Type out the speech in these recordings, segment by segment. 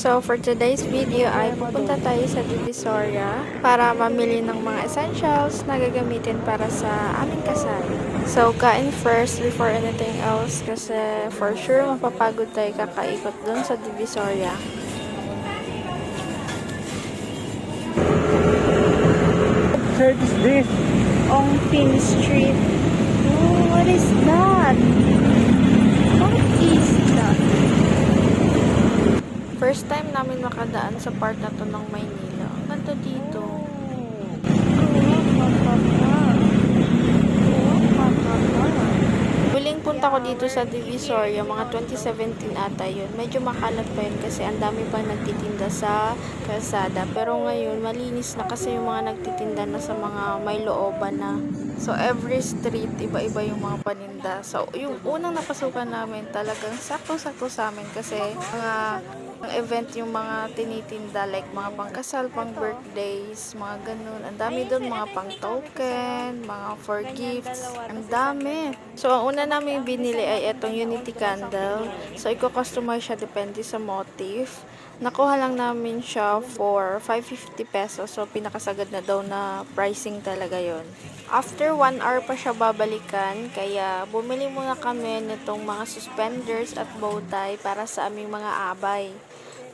So, for today's video ay pupunta tayo sa Divisoria para mamili ng mga essentials na gagamitin para sa aming kasal. So, kain first before anything else kasi for sure mapapagod tayo kakaikot dun sa Divisoria. What is this? On Pin Street. Oh, what is that? What is that? First time namin makadaan sa part na to ng Maynila. Ang ganda dito. Huling punta ko dito sa Divisoria, mga 2017 ata yun. Medyo makalat pa yun kasi ang dami pa nagtitinda sa kalsada. Pero ngayon, malinis na kasi yung mga nagtitinda na sa mga may looban na. So, every street, iba-iba yung mga paninda. So, yung unang napasukan namin, talagang sakto-sakto sa amin kasi mga ang event yung mga tinitinda like mga pangkasal, pang birthdays, mga ganun. Ang dami doon, mga pang token, mga for gifts. Ang dami. So, ang una namin binili ay itong Unity Candle. So, i-customize siya depende sa motif. Nakuha lang namin siya for 550 pesos. So, pinakasagad na daw na pricing talaga yon. After 1 hour pa siya babalikan, kaya bumili muna kami nitong mga suspenders at bow tie para sa aming mga abay.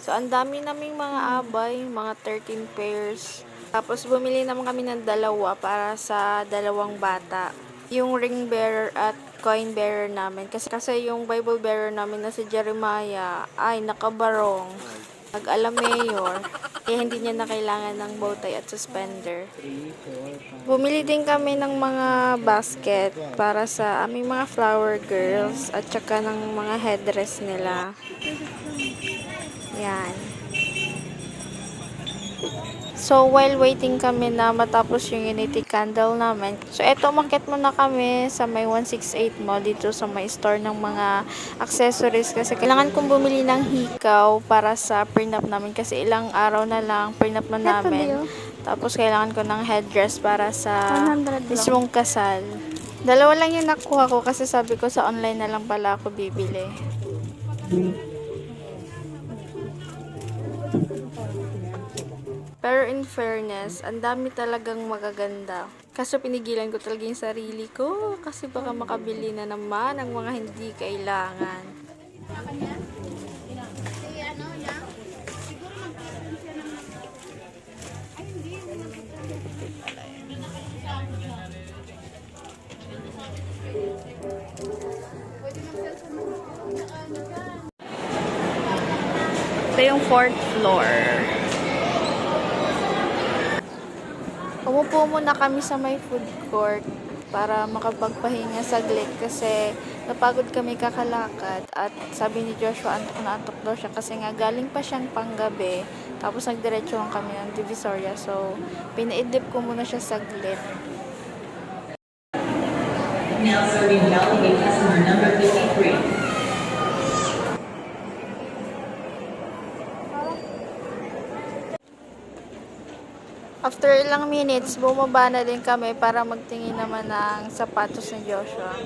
So, ang dami naming mga abay, mga 13 pairs. Tapos, bumili naman kami ng dalawa para sa dalawang bata. Yung ring bearer at coin bearer namin. Kasi, kasi yung Bible bearer namin na si Jeremiah, ay nakabarong. Nag-ala mayor. Kaya hindi niya na kailangan ng bow tie at suspender. Bumili din kami ng mga basket para sa aming mga flower girls at saka ng mga headdress nila. Yan. So, while waiting kami na matapos yung Unity candle namin, so eto, umakit muna kami sa may 168 mo dito sa may store ng mga accessories kasi kailangan kong bumili ng hikaw para sa prenup namin kasi ilang araw na lang prenup na namin. Tapos, kailangan ko ng headdress para sa 100 lang. mismong kasal. Dalawa lang yung nakuha ko kasi sabi ko sa online na lang pala ako bibili. Pero in fairness, ang dami talagang magaganda. Kaso pinigilan ko talaga yung sarili ko kasi baka makabili na naman ang mga hindi kailangan. Ito yung fourth floor. Umupo muna kami sa may food court para makapagpahinga saglit kasi napagod kami kakalakad at sabi ni Joshua antok na antok daw siya kasi nga galing pa siyang panggabi tapos nagdiretso lang kami ng Divisoria. So pinaidlip ko muna siya saglit. Now serving delegate customer number After ilang minutes, bumaba na din kami para magtingin naman ng sapatos ni Joshua.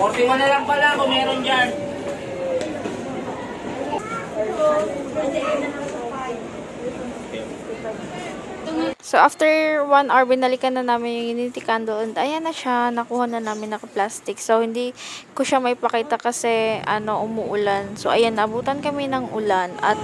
Forty mo na lang pala kung meron dyan. So, after one hour, binalikan na namin yung Unity candle and ayan na siya, nakuha na namin naka-plastic. So, hindi ko siya may pakita kasi, ano, umuulan. So, ayan, nabutan kami ng ulan at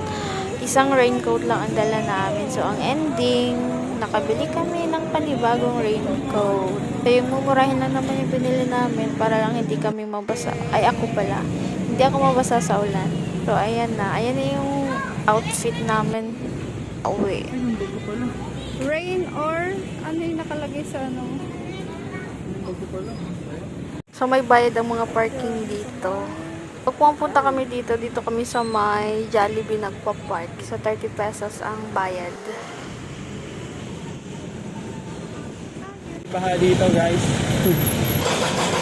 isang raincoat lang ang dala namin. So, ang ending, nakabili kami ng panibagong raincoat. Yung mumurahin na naman yung binili namin para lang hindi kami mabasa. Ay, ako pala. Hindi ako mabasa sa ulan. So, ayan na. Ayan na yung outfit namin. Uwi. Rain or ano yung nakalagay sa ano? So may bayad ang mga parking dito. Pag pumunta kami dito, dito kami sa may Jollibee nagpa-park. So 30 pesos ang bayad. Baha dito guys.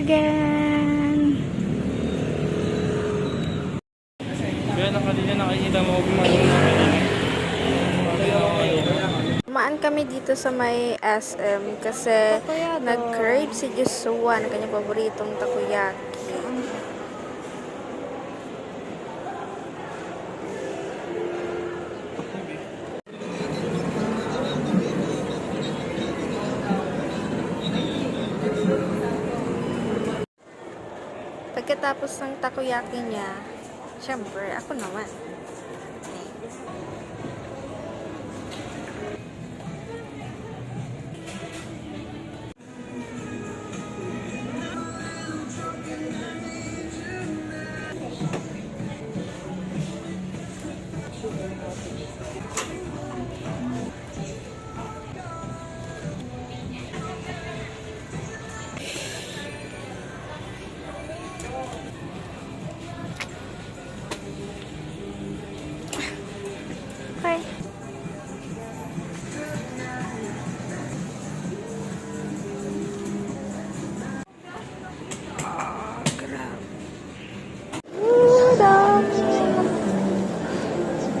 again! Kaya na kanina nakikita mo kung Maan kami dito sa may SM kasi nag-crave si Joshua ng kanyang paboritong takoyaki. Pagkatapos ng takoyaki niya, syempre, ako naman.